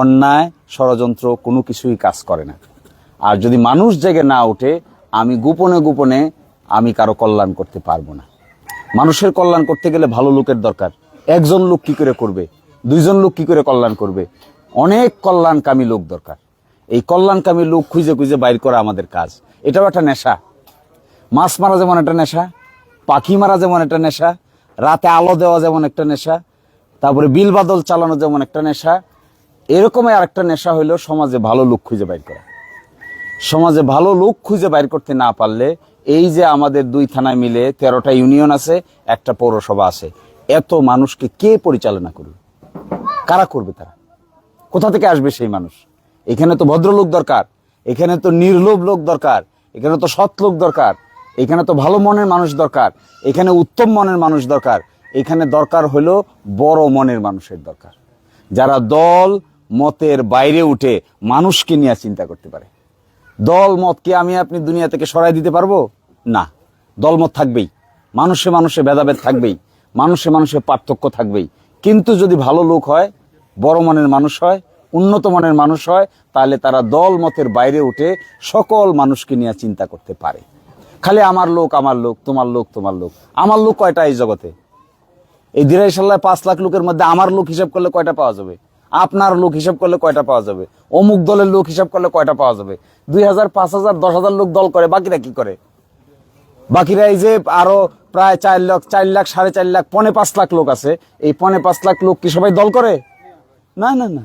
অন্যায়, ষড়যন্ত্র কোনো কিছুই কাজ করে না। আর যদি মানুষ জেগে না ওঠে, আমি গোপনে গোপনে আমি কারও কল্যাণ করতে পারব না। মানুষের কল্যাণ করতে গেলে ভালো লোকের দরকার। একজন লোক কি করে করবে? দুইজন লোক কি করে কল্যাণ করবে? অনেক কল্যাণকামী লোক দরকার। এই কল্যাণকামী লোক খুঁজে খুঁজে বাইর করা আমাদের কাজ। এটাও একটা নেশা। মাছ মারা যেমন একটা নেশা, পাখি মারা যেমন একটা নেশা, রাতে আলো দেওয়া যেমন একটা নেশা, তারপরে বিল বাদল চালানো যেমন একটা নেশা এরকমই আরেকটা নেশা হইল সমাজে ভালো লোক খুঁজে বাইর করা। সমাজে ভালো লোক খুঁজে বাইর করতে না পারলে এই যে আমাদের দুই থানায় মিলে তেরোটা ইউনিয়ন আছে, একটা পৌরসভা আছে, এত মানুষকে কে পরিচালনা করবে? কারা করবে তারা? কোথা থেকে আসবে সেই মানুষ? এখানে তো ভদ্রলোক দরকার, এখানে তো নির্লোভ লোক দরকার, এখানে তো সৎ লোক দরকার, এখানে তো ভালো মনের মানুষ দরকার, এখানে উত্তম মনের মানুষ দরকার, এখানে দরকার হলো বড় মনের মানুষের দরকার। যারা দল মতের বাইরে উঠে মানুষকে নিয়ে চিন্তা করতে পারে। দল মতকে আমি আপনি দুনিয়া থেকে সরাই দিতে পারব? না। দলমত থাকবেই। মানুষে মানুষে ভেদাভেদ থাকবেই। মানুষে মানুষে পার্থক্য থাকবেই। কিন্তু যদি ভালো লোক হয়, বড় মনের মানুষ হয়, উন্নত মনের মানুষ হয়, তাহলে তারা দল মতের বাইরে উঠে সকল মানুষকে নিয়ে চিন্তা করতে পারে। খালি আমার লোক আমার লোক, তোমার লোক তোমার লোক। আমার লোক কয়টা এই জগতে? এই দিরাই সাল্লাহ পাঁচ লাখ লোকের মধ্যে আমার লোক হিসাব করলে কয়টা পাওয়া যাবে? আপনার লোক হিসাব করলে কয়টা পাওয়া যাবে? অমুক দলের লোক হিসাব করলে কয়টা পাওয়া যাবে? দুই হাজার, পাঁচ হাজার, দশ হাজার লোক দল করে, বাকিরা কি করে? বাকিরা এই যে আরও প্রায় চার লাখ চার লাখ, সাড়ে চার লাখ, পনে পাঁচ লাখ লোক আছে। এই পনে পাঁচ লাখ লোক কি সবাই দল করে? না না না।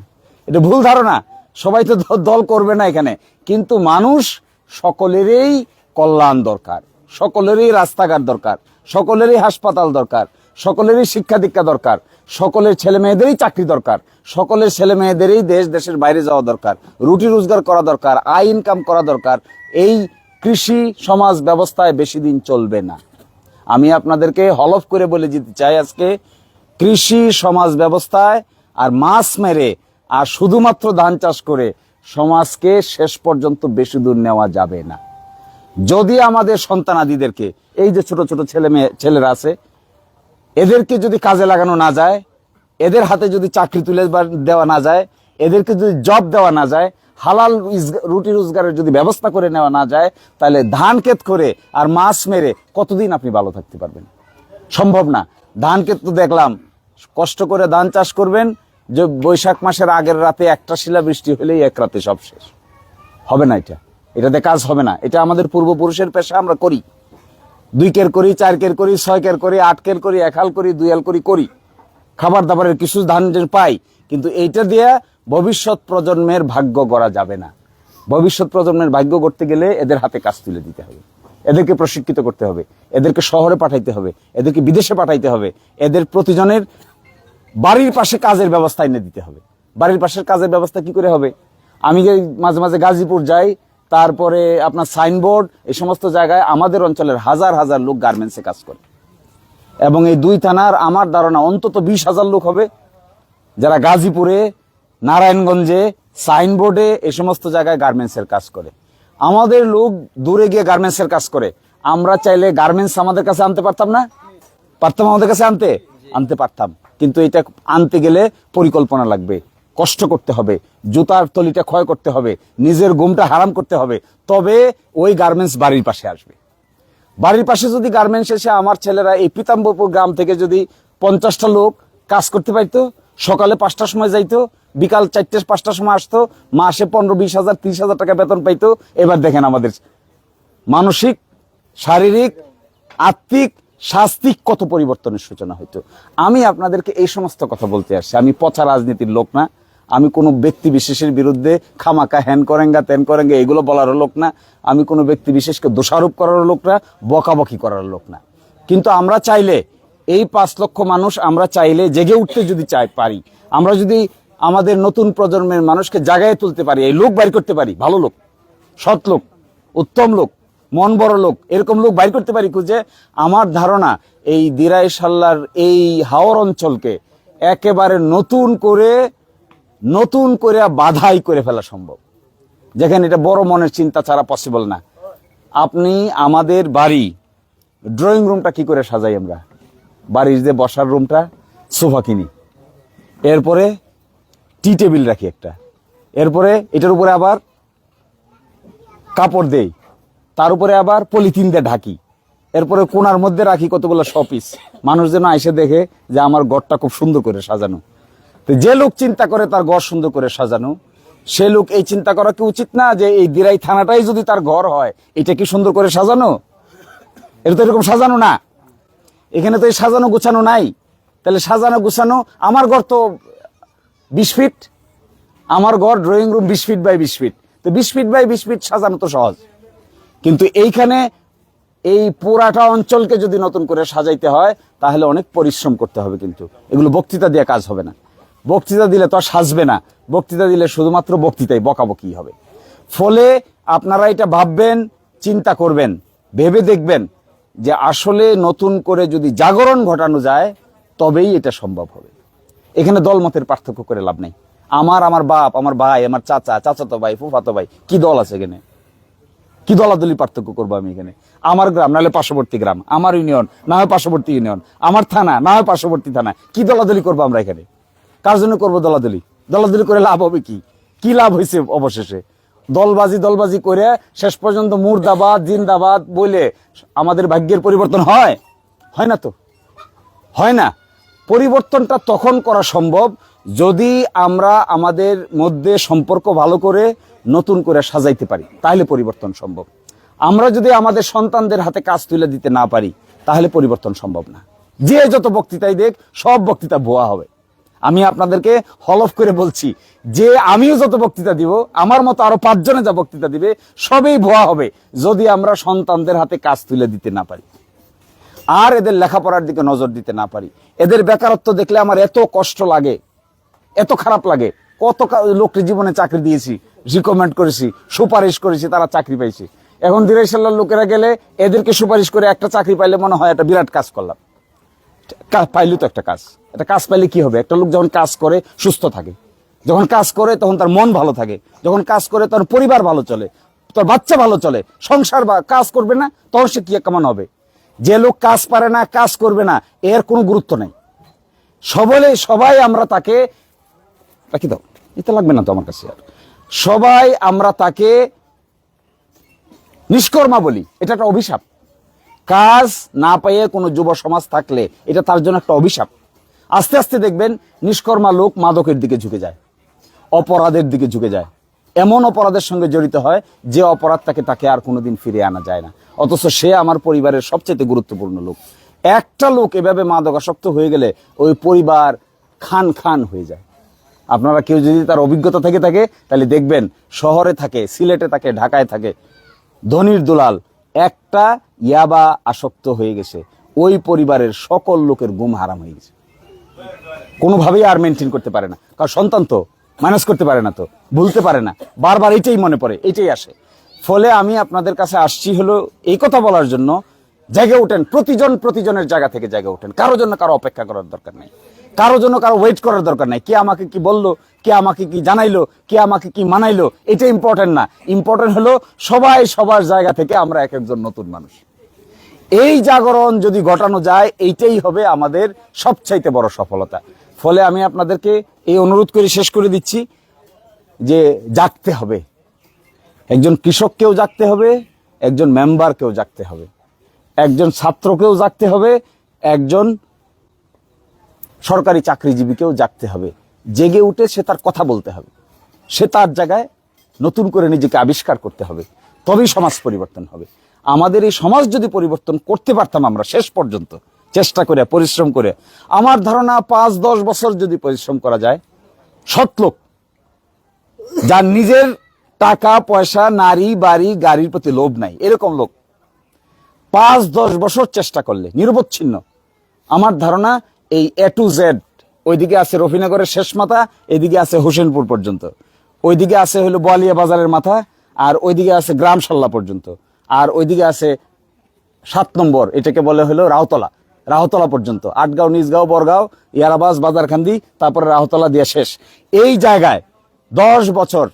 এটা ভুল ধারণা। সবাই তো দল করবে না এখানে। কিন্তু মানুষ সকলেরই কল্যাণ দরকার। সকলেরই রাস্তাঘাট দরকার। সকলেরই হাসপাতাল দরকার। সকলেরই শিক্ষা দীক্ষা দরকার। সকলের ছেলে মেয়েদেরই চাকরি দরকার। সকলের ছেলে মেয়েদেরই দেশ, দেশের বাইরে যাওয়া দরকার। রুটি রোজগার করা দরকার, আয় ইনকাম করা দরকার। এই কৃষি সমাজ ব্যবস্থায় বেশি দিন চলবে না। আমি আপনাদেরকে হলফ করে বলে যেতে চাই আজকে, কৃষি সমাজ ব্যবস্থায় আর মাছ মেরে আর শুধুমাত্র ধান চাষ করে সমাজকে শেষ পর্যন্ত বেশি দূর নেওয়া যাবে না। যদি আমাদের সন্তানাদিদেরকে, এই যে ছোট ছোট ছেলে মেয়ে, ছেলেরা আছে এদেরকে যদি কাজে লাগানো না যায়, এদের হাতে যদি চাকরি তুলে দেওয়া না যায়, এদেরকে যদি জব দেওয়া না যায়, হালাল রুটি রোজগারের যদি ব্যবস্থা করে নেওয়া না যায়, তাহলে ধান ক্ষেত করে আর মাছ মেরে কতদিন আপনি ভালো থাকতে পারবেন? সম্ভব না। ধান ক্ষেত তো দেখলাম, কষ্ট করে ধান চাষ করবেন, যে বৈশাখ মাসের আগের রাতে একটা শিলা বৃষ্টি হলেই এক রাতে সব শেষ। হবে না এটা। এটাতে কাজ হবে না। এটা আমাদের পূর্বপুরুষের পেশা, আমরা করি। দুই কের করি, চার কের করি, ছয় কের করি, আট কের করি, এক হাল করি, দুই হাল করি করি। খাবার দাবারের কিছু ধান পাই, কিন্তু এইটা দিয়ে ভবিষ্যৎ প্রজন্মের ভাগ্য গড়া যাবে না। ভবিষ্যৎ প্রজন্মের ভাগ্য করতে গেলে এদের হাতে কাজ তুলে দিতে হবে। এদেরকে প্রশিক্ষিত করতে হবে, এদেরকে শহরে পাঠাইতে হবে, এদেরকে বিদেশে পাঠাইতে হবে, এদের প্রতিজনের বাড়ির পাশে কাজের ব্যবস্থা এনে দিতে হবে। বাড়ির পাশের কাজের ব্যবস্থা কি করে হবে? আমি যে মাঝে মাঝে গাজীপুর যাই তারপরে আপনার সাইনবোর্ড, এই সমস্ত জায়গায় আমাদের অঞ্চলের হাজার হাজার লোক গার্মেন্টসে কাজ করে। এবং এই দুই থানার আমার ধারণা অন্তত বিশ হাজার লোক হবে। যারা গাজীপুরে, নারায়ণগঞ্জে, সাইনবোর্ডে এ সমস্ত জায়গায় গার্মেন্টসের কাজ করে। আমাদের লোক দূরে গিয়ে গার্মেন্টসের কাজ করে। আমরা চাইলে গার্মেন্টস আমাদের কাছে আনতে পারতাম না? পারতাম আমাদের কাছে আনতে? আনতে পারতাম। কিন্তু এটা আনতে গেলে পরিকল্পনা লাগবে। কষ্ট করতে হবে, জুতার তলিটা ক্ষয় করতে হবে, নিজের ঘুমটা হারাম করতে হবে, তবে ওই গার্মেন্টস বাড়ির পাশে আসবে। বাড়ির পাশে যদি গার্মেন্টস এসে আমার ছেলেরা এই পিতাম্বরপুর গ্রাম থেকে যদি পঞ্চাশটা লোক কাজ করতে পারতো, সকালে পাঁচটার সময় যাইতো, বিকাল চারটে, পাঁচটার সময় আসতো, মাসে পনেরো, বিশ হাজার, ত্রিশ হাজার টাকা বেতন পাইতো, এবার দেখেন আমাদের মানসিক, শারীরিক, আত্মিক শাস্তিক কত পরিবর্তনের সূচনা হইতো। আমি আপনাদেরকে এই সমস্ত কথা বলতে আসছি। আমি পচা রাজনীতির লোক না আমি কোনো ব্যক্তি বিশেষের বিরুদ্ধে খামাকা হ্যান করেঙ্গা ত্যান করেঙ্গা, এগুলো বলার লোক না। আমি কোনো ব্যক্তি বিশেষকে দোষারোপ করার লোক না, বকাবকি করার লোক না। কিন্তু আমরা চাইলে, এই পাঁচ লক্ষ মানুষ আমরা চাইলে জেগে উঠতে যদি চাই পারি, আমরা যদি আমাদের নতুন প্রজন্মের মানুষকে জাগায় তুলতে পারি, এই লোক বাইর করতে পারি, ভালো লোক, সৎ লোক, উত্তম লোক, মন বড় লোক, এরকম লোক বাইর করতে পারি খুঁজে, আমার ধারণা এই দিরাই সাল্লার এই হাওর অঞ্চলকে একেবারে নতুন করে নতুন করে বাধাই করে ফেলা সম্ভব। যেখানে এটা বড় মনের চিন্তা ছাড়া পসিবল না। আপনি আমাদের বাড়ি ড্রয়িং রুমটা কি করে সাজাই আমরা? বাড়ির যে বসার রুমটা সোফা কিনি। এরপরে টি টেবিল রাখি একটা। এরপরে এটার উপরে আবার কাপড় দেই। তার উপরে আবার পলিথিন দিয়ে ঢাকি। এরপরে কোনার মধ্যে রাখি কতগুলো শপিস মানুষ যেন এসে দেখে যে আমার ঘরটা খুব সুন্দর করে সাজানো। যে লোক চিন্তা করে তার ঘর সুন্দর করে সাজানো, সে লোক এই চিন্তা করা কি উচিত না যে এই দিরাই থানাটাই যদি তার ঘর হয়, এটা কি সুন্দর করে সাজানো? এটা তো এরকম সাজানো না। এখানে তো এই সাজানো গুছানো নাই। তাহলে সাজানো গুছানো, আমার ঘর তো বিশ ফিট, আমার ঘর ড্রয়িং রুম বিশ ফিট বাই বিশ ফিট। তো বিশ ফিট বাই বিশ ফিট সাজানো তো সহজ। কিন্তু এইখানে এই পুরাটা অঞ্চলকে যদি নতুন করে সাজাইতে হয়, তাহলে অনেক পরিশ্রম করতে হবে কিন্তু। এগুলো বক্তৃতা দিয়ে কাজ হবে না। বক্তৃতা দিলে তো আর সাজবে না। বক্তৃতা দিলে শুধুমাত্র বক্তৃতাই, বকাবকি হবে। ফলে আপনারা এটা ভাববেন, চিন্তা করবেন, ভেবে দেখবেন যে আসলে নতুন করে যদি জাগরণ ঘটানো যায়, তবেই এটা সম্ভব হবে। এখানে দলমতের পার্থক্য করে লাভ নেই। আমার আমার বাপ, আমার ভাই, আমার চাচা, চাচাতো ভাই, ফুফাতো ভাই, কি দল আছে এখানে? কি দলাদলি পার্থক্য করব আমি এখানে? আমার গ্রাম, নাহলে পার্শ্ববর্তী গ্রাম। আমার ইউনিয়ন, না হয় পার্শ্ববর্তী ইউনিয়ন। আমার থানা, না হয় পার্শ্ববর্তী থানা। কি দলাদলি করব আমরা এখানে? কার জন্য করব দলাদলি? দলাদলি করে লাভ হবে কি? কি লাভ হয়েছে অবশেষে? দলবাজি দলবাজি করে শেষ পর্যন্ত মুর্দাবাদ, জিন্দাবাদ বলে আমাদের ভাগ্যের পরিবর্তন হয়? হয় না তো? হয় না। পরিবর্তনটা তখন করা সম্ভব যদি আমরা আমাদের মধ্যে সম্পর্ক ভালো করে নতুন করে সাজাইতে পারি। তাহলে পরিবর্তন সম্ভব। আমরা যদি আমাদের সন্তানদের হাতে কাজ তুলে দিতে না পারি, তাহলে পরিবর্তন সম্ভব না। যে যত বক্তৃতাই দেখ, সব বক্তৃতা ভুয়া হবে। আমি আপনাদেরকে হলফ করে বলছি, যে আমিও যত বক্তৃতা দিব, আমার মতো আরও পাঁচজনে যা বক্তৃতা দিবে, সবই ভুয়া হবে, যদি আমরা সন্তানদের হাতে কাজ তুলে দিতে না পারি। আর এদের লেখাপড়ার দিকে নজর দিতে না পারি। এদের বেকারত্ব দেখলে আমার এত কষ্ট লাগে, এত খারাপ লাগে, কত লোকের জীবনে চাকরি দিয়েছি রিকমেন্ড করেছি, সুপারিশ করেছি, তারা চাকরি পাইছে। এখন ধীরে সাল্লার লোকেরা গেলে এদেরকে সুপারিশ করে একটা চাকরি পাইলে মনে হয় একটা বিরাট কাজ করলাম। পাইলে তো একটা কাজ। একটা কাজ পাইলে কি হবে? একটা লোক যখন কাজ করে, সুস্থ থাকে। যখন কাজ করে, তখন তার মন ভালো থাকে। যখন কাজ করে, তার পরিবার ভালো চলে। তার বাচ্চা ভালো চলে। সংসার কাজ করবে না, তখন সে কি কেমন হবে? যে লোক কাজ পারে না, কাজ করবে না, এর কোনো গুরুত্ব নেই। সবলে, সবাই আমরা তাকে রাখি দাও। এটা লাগবে না তো আমার কাছে আর। সবাই আমরা তাকে নিষ্কর্মা বলি। এটা একটা অভিশাপ। কাজ না পেয়ে কোনো যুব সমাজ থাকলে এটা তার জন্য একটা অভিশাপ। আস্তে আস্তে দেখবেন নিষ্কর্মা লোক মাদকের দিকে ঝুঁকে যায়, অপরাধের দিকে ঝুঁকে যায়। এমন অপরাধের সঙ্গে জড়িত হয় যে অপরাধটাকে তাকে আর কোনোদিন ফিরে আনা যায় না। অথচ সে আমার পরিবারের সবচেয়ে গুরুত্বপূর্ণ লোক। একটা লোক এভাবে মাদকাসক্ত হয়ে গেলে ওই পরিবার খান খান হয়ে যায়। আপনারা কেউ যদি তার অভিজ্ঞতা থেকে থাকে, তাহলে দেখবেন শহরে থাকে, সিলেটে থাকে, ঢাকায় থাকে, ধনির দুলাল একটা ইয়াবা আসক্ত হয়ে গেছে। ওই পরিবারের সকল লোকের গুম হারাম হয়ে গেছে। কোনোভাবেই আর মেনটেন করতে পারে না। কারণ সন্তান তো ম্যানেজ করতে পারে না তো, ভুলতে পারে না। বারবার এটাই মনে পড়ে, এটাই আসে। ফলে আমি আপনাদের কাছে আসছি হলো এই কথা বলার জন্য, জেগে ওঠেন প্রতিজন প্রতিজনের জায়গা থেকে জেগে ওঠেন কারোর জন্য কারও অপেক্ষা করার দরকার নেই। কারোর জন্য কারও ওয়েট করার দরকার নাই। কে আমাকে কি বলল, কে আমাকে কি জানাইলো, কে আমাকে কি মানাইলো এটা ইম্পর্টেন্ট না। ইম্পর্টেন্ট হলো সবাই সবার জায়গা থেকে আমরা এক একজন নতুন মানুষ। এই জাগরণ যদি ঘটানো যায়, এইটাই হবে আমাদের সবচাইতে বড় সফলতা। ফলে আমি আপনাদেরকে এই অনুরোধ করে শেষ করে দিচ্ছি যে জাগতে হবে। একজন কৃষককেও জাগতে হবে, একজন মেম্বারকেও জাগতে হবে। একজন ছাত্রকেও জাগতে হবে, একজন সরকারি চাকরিজীবীকেও জাগতে হবে। জেগে উঠে সে তার কথা বলতে হবে। সে তার জায়গায় নতুন করে নিজেকে আবিষ্কার করতে হবে। তবেই সমাজ পরিবর্তন হবে। আমাদের এই সমাজ যদি পরিবর্তন করতে পারতাম আমরা শেষ পর্যন্ত, চেষ্টা করে, পরিশ্রম করে, আমার ধারণা পাঁচ, দশ বছর যদি পরিশ্রম করা যায়, সৎ লোক, যার নিজের টাকা, পয়সা, নারী, বাড়ি, গাড়ির প্রতি লোভ নাই, এরকম লোক, পাঁচ, দশ বছর চেষ্টা করলে, নিরবচ্ছিন্ন, আমার ধারণা এই এ টু জেড ওইদিকে আছে রফিনগরের শেষ মাথা, এদিকে আছে হোসেনপুর পর্যন্ত, ওইদিকে আছে হলো বোয়ালিয়া বাজারের মাথা, আর ওইদিকে আছে গ্রাম সাল্লা পর্যন্ত আর ওইদিকে আছে সাত নম্বর, এটাকে বলে হলো রাহতলা রাহতলা পর্যন্ত। আটগাঁও নিজগাঁও বরগাঁও, ইয়ারাবাস, বাজারখান্দি, তারপরে রাহতলা দিয়ে শেষ। এই জায়গায় দশ বছর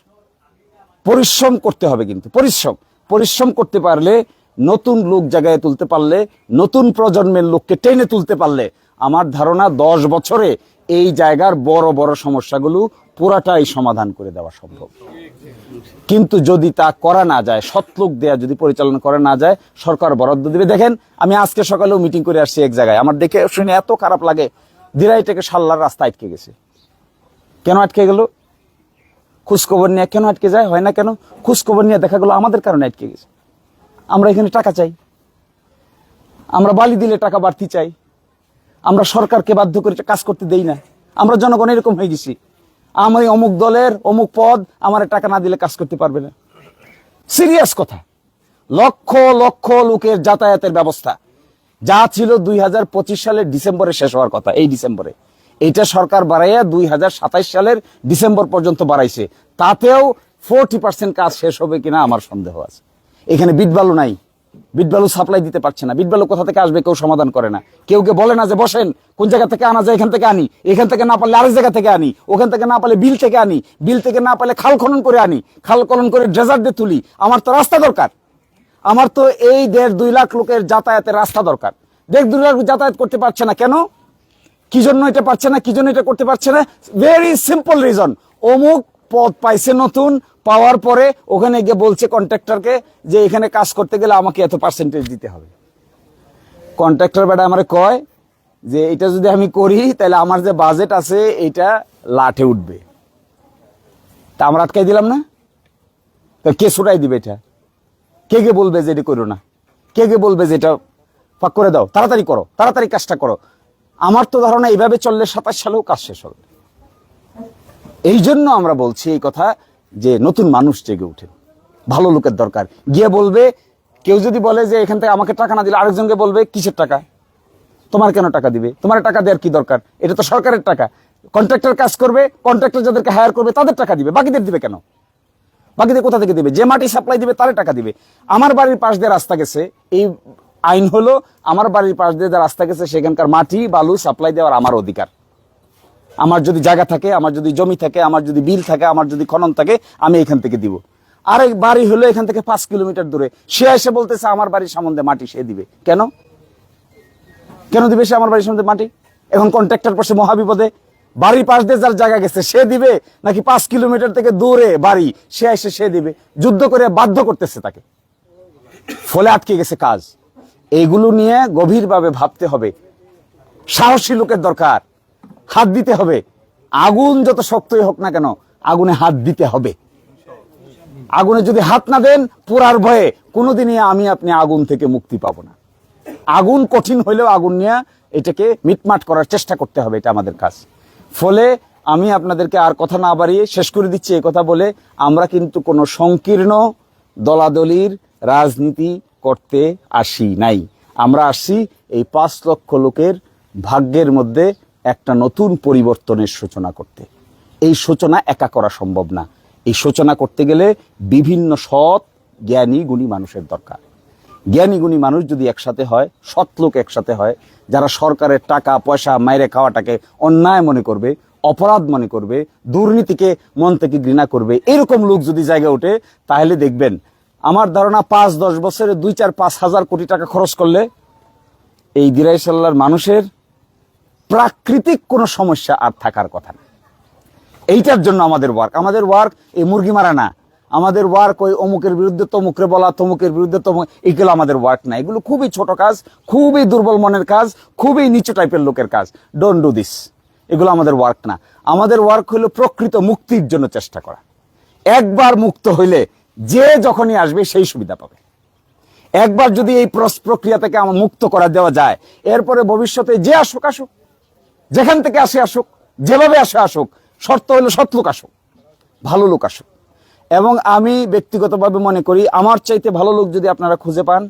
পরিশ্রম করতে হবে কিন্তু, পরিশ্রম। পরিশ্রম করতে পারলে, নতুন লোক জায়গায় তুলতে পারলে, নতুন প্রজন্মের লোককে টেনে তুলতে পারলে, আমার ধারণা দশ বছরে এই জায়গার বড় বড় সমস্যাগুলো পুরাটাই সমাধান করে দেওয়া সম্ভব। কিন্তু যদি তা করা না যায় সৎলোক দেয়া যদি পরিচালনা করা না যায়, সরকার বরাদ্দ দিবে। দেখেন, আমি আজকে সকালেও মিটিং করে আসছি এক জায়গায়। আমার দেখে শুনে এত খারাপ লাগে। দিরাই থেকে সাল্লার রাস্তা আটকে গেছে। কেন আটকে গেল? খোঁজখবর নিয়ে কেন আটকে যায়? হয় না কেন? খোঁজখবর নিয়ে দেখা গেলো আমাদের কারণে আটকে গেছে। আমরা এখানে টাকা চাই। আমরা বালি দিলে টাকা বাড়তি চাই। আমরা সরকারকে বাধ্য করে কাজ করতে দেই না। আমরা জনগণ এরকম হয়ে গেছি। আমি অমুক দলের, অমুক পদ, আমার টাকা না দিলে কাজ করতে পারবে না। সিরিয়াস কথা। লক্ষ লক্ষ লোকের যাতায়াতের ব্যবস্থা। যা ছিল দুই হাজার পঁচিশ সালের ডিসেম্বরে শেষ হওয়ার কথা, এই ডিসেম্বরে। এইটা সরকার বাড়াইয়া দুই হাজার সালের ডিসেম্বর পর্যন্ত বাড়াইছে। তাতেও ফোরটি পার্সেন্ট কাজ শেষ হবে কিনা আমার সন্দেহ আছে। এখানে বিটবালু নাই। বিটবালু সাপ্লাই দিতে পারছে না। বিটবালু কোথা থেকে আসবে কেউ সমাধান করে না। কেউ কে বলে না যে বসেন, কোন জায়গা থেকে আনা যায় এখান থেকে আনি। এখান থেকে না পারলে আরেক জায়গা থেকে আনি। ওখান থেকে না পারলে বিল থেকে আনি। বিল থেকে না পারলে খাল খনন করে আনি। খাল খনন করে ড্রেজার দিয়ে তুলি। আমার তো রাস্তা দরকার। আমার তো এই দেড় দুই লাখ লোকের যাতায়াতের রাস্তা দরকার। দেড় দুই লাখ যাতায়াত করতে পারছে না কেন? কি জন্য এটা পারছে না? কি জন্য এটা করতে পারছে না? ভেরি সিম্পল রিজন অমুক পদ পাইছে নতুন পাওয়ার পরে ওখানে গিয়ে বলছে কন্ট্রাক্টরকে যে এখানে কাজ করতে গেলে আমাকে এত পার্সেন্টেজ দিতে হবে। কন্ট্রাক্টর বেটা আমার কয় যে, এটা যদি আমি করি, তাহলে আমার যে বাজেট আছে, এটা লাঠে উঠবে। তা আমরা আটকাই দিলাম না? তা কে ছুটাই দিবে এটা? কে কে বলবে যে এটা করো না? কে কে বলবে যে এটা ফাঁক করে দাও? তাড়াতাড়ি করো, তাড়াতাড়ি কাজটা করো। আমার তো ধারণা এইভাবে চললে সাতাশ সালেও কাজ শেষ হবে। এই জন্য আমরা বলছি এই কথা যে নতুন মানুষ জেগে উঠে ভালো লোকের দরকার। গিয়ে বলবে, কেউ যদি বলে যে এখান থেকে আমাকে টাকা না দিলে আরেকজনকে বলবে, কিসের টাকা? তোমার কেন টাকা দিবে? তোমার টাকা দেওয়ার কি দরকার? এটা তো সরকারের টাকা। কন্ট্রাক্টর কাজ করবে কন্ট্রাক্টর যাদেরকে হায়ার করবে, তাদের টাকা দিবে। বাকিদের দিবে কেন? বাকিদের কোথা থেকে দিবে? যে মাটি সাপ্লাই দিবে, তারে টাকা দিবে। আমার বাড়ির পাশ দিয়ে রাস্তা গেছে, এই আইন হলো, আমার বাড়ির পাশ দিয়ে যে রাস্তা গেছে, সেখানকার মাটি, বালু সাপ্লাই দেওয়ার আমার অধিকার। আমার যদি জায়গা থাকে, আমার যদি জমি থাকে, আমার যদি বিল থাকে, আমার যদি খনন থাকে, আমি এখান থেকে দিব। আরেক বাড়ি হলো এখান থেকে পাঁচ কিলোমিটার দূরে। সে এসে বলতেছে, আমার বাড়ির সম্বন্ধে মাটি সে দিবে। কেন? কেন দিবে সে আমার বাড়ির সম্বন্ধে মাটি? এখন কন্ট্রাক্টর পড়ছে মহাবিপদে। বাড়ির পাশ দিয়ে যার জায়গা গেছে, সে দিবে? নাকি পাঁচ কিলোমিটার থেকে দূরে বাড়ি, সে এসে সে দিবে? যুদ্ধ করে বাধ্য করতেছে তাকে। ফলে আটকে গেছে কাজ। এইগুলো নিয়ে গভীরভাবে ভাবতে হবে। সাহসী লোকের দরকার। হাত দিতে হবে। আগুন যত শক্তই হোক না কেন, আগুনে হাত দিতে হবে। আগুনে যদি হাত না দেন পোড়ার ভয়ে কোনোদিনই আমি আপনি আগুন থেকে মুক্তি পাবো না। আগুন কঠিন হইলেও আগুন নিয়ে এটাকে মিটমাট করার চেষ্টা করতে হবে, এটা আমাদের কাজ। ফলে আমি আপনাদেরকে আর কথা না বাড়িয়ে শেষ করে দিচ্ছি এই কথা বলে, আমরা কিন্তু কোনো সংকীর্ণ দলাদলির রাজনীতি করতে আসি নাই। আমরা আসছি এই পাঁচ লক্ষ লোকের ভাগ্যের মধ্যে একটা নতুন পরিবর্তনের সূচনা করতে। এই সূচনা একা করা সম্ভব না। এই সূচনা করতে গেলে বিভিন্ন সৎ, জ্ঞানী, গুণী মানুষের দরকার। জ্ঞানী, গুণী মানুষ যদি একসাথে হয়, সৎ লোক একসাথে হয়, যারা সরকারের টাকা, পয়সা, মাইরে খাওয়াটাকে অন্যায় মনে করবে, অপরাধ মনে করবে, দুর্নীতিকে মন থেকে ঘৃণা করবে, এরকম লোক যদি জায়গা ওঠে, তাহলে দেখবেন, আমার ধারণা পাঁচ, দশ বছরে দুই, চার, পাঁচ হাজার কোটি টাকা খরচ করলে এই দিরাইশাল্লার মানুষের প্রাকৃতিক কোনো সমস্যা আর থাকার কথা না। এইটার জন্য আমাদের ওয়ার্ক আমাদের ওয়ার্ক এই মুরগি মারা না। আমাদের ওয়ার্ক ওই অমুকের বিরুদ্ধে তমুকরে বলা, তমুকের বিরুদ্ধে তমুক এগুলো আমাদের ওয়ার্ক না। এগুলো খুবই ছোট কাজ, খুবই দুর্বল মনের কাজ, খুবই নিচু টাইপের লোকের কাজ। ডোন্ট ডু দিস এগুলো আমাদের ওয়ার্ক না। আমাদের ওয়ার্ক হলো প্রকৃত মুক্তির জন্য চেষ্টা করা। একবার মুক্ত হইলে যে যখনই আসবে সেই সুবিধা পাবে। একবার যদি এই প্রস- প্রক্রিয়া থেকে আমার মুক্ত করা দেওয়া যায়, এরপরে ভবিষ্যতে যে আসুক আসুক। যেখান থেকে আসে আসুক, যেভাবে আসে আসুক, শর্ত হলো সৎ লোক আসুক, ভালো লোক আসুক। এবং আমি ব্যক্তিগতভাবে মনে করি, আমার চাইতে ভালো লোক যদি আপনারা খুঁজে পান,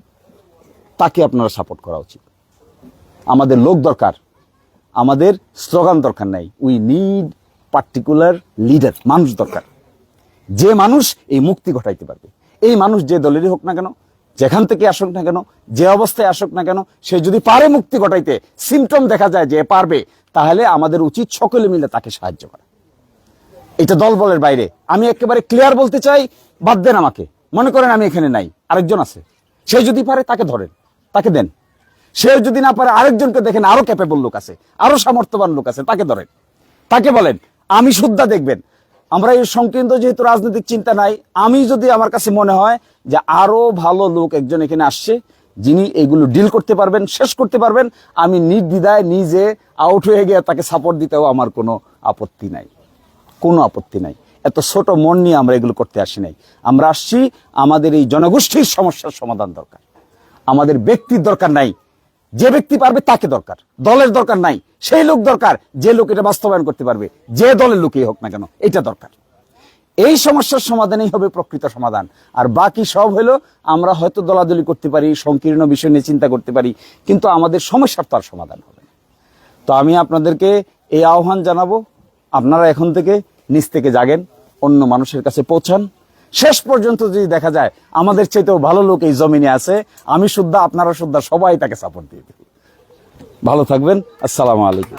তাকে আপনারা সাপোর্ট করা উচিত। আমাদের লোক দরকার, আমাদের স্লোগান দরকার নাই। উই নিড পার্টিকুলার লিডার মানুষ দরকার। যে মানুষ এই মুক্তি ঘটাইতে পারবে। এই মানুষ যে দলেরই হোক না কেন যেখান থেকে আসুক না কেন, যে অবস্থায় আসুক না কেন, সে যদি পারে মুক্তি ঘটাইতে সিমটম দেখা যায় যে পারবে, তাহলে আমাদের উচিত সকলে মিলে তাকে সাহায্য করা। এটা দল বলের বাইরে। আমি একেবারে ক্লিয়ার বলতে চাই, বাদ দেন আমাকে। মনে করেন আমি এখানে নাই, আরেকজন আছে। সে যদি পারে, তাকে ধরেন, তাকে দেন। সে যদি না পারে, আরেকজনকে দেখেন, আরও ক্যাপেবল লোক আছে, আরও সামর্থ্যবান লোক আছে, তাকে ধরেন। তাকে বলেন, আমি শুদ্ধা দেখবেন আমরা এই সংকীর্ণ যেহেতু রাজনৈতিক চিন্তা নাই, আমি যদি আমার কাছে মনে হয় যে আরও ভালো লোক একজন এখানে আসছে, যিনি এইগুলো ডিল করতে পারবেন, শেষ করতে পারবেন, আমি নির্দ্বিধায় নিজে আউট হয়ে গিয়ে তাকে সাপোর্ট দিতেও আমার কোনো আপত্তি নাই। কোনো আপত্তি নাই। এত ছোট মন নিয়ে আমরা এগুলো করতে আসি নাই। আমরা আসছি, আমাদের এই জনগোষ্ঠীর সমস্যার সমাধান দরকার। আমাদের ব্যক্তির দরকার নাই। যে ব্যক্তি পারবে তাকে দরকার। দলের দরকার নাই। সেই লোক দরকার যে লোক এটা বাস্তবায়ন করতে পারবে। যে দলের লোকই হোক না কেন, এটা দরকার। এই সমস্যার সমাধানই হবে প্রকৃত সমাধান। আর বাকি সব হলো আমরা হয়তো দলাদলি করতে পারি, সংকীর্ণ বিষয় নিয়ে চিন্তা করতে পারি, কিন্তু আমাদের সমস্যার তার সমাধান হবে না। তো আমি আপনাদেরকে এই আহ্বান জানাব, আপনারা এখন থেকে নিচ থেকে জাগেন, অন্য মানুষের কাছে পৌঁছান শেষ পর্যন্ত যদি দেখা যায়, আমাদের চাইতেও ভালো লোক এই জমিনে আছে, আমি শুদ্ধা, আপনারা শুদ্ধা, সবাই তাকে সাপোর্ট দিয়ে দেব ভালো থাকবেন, আসসালামু আলাইকুম।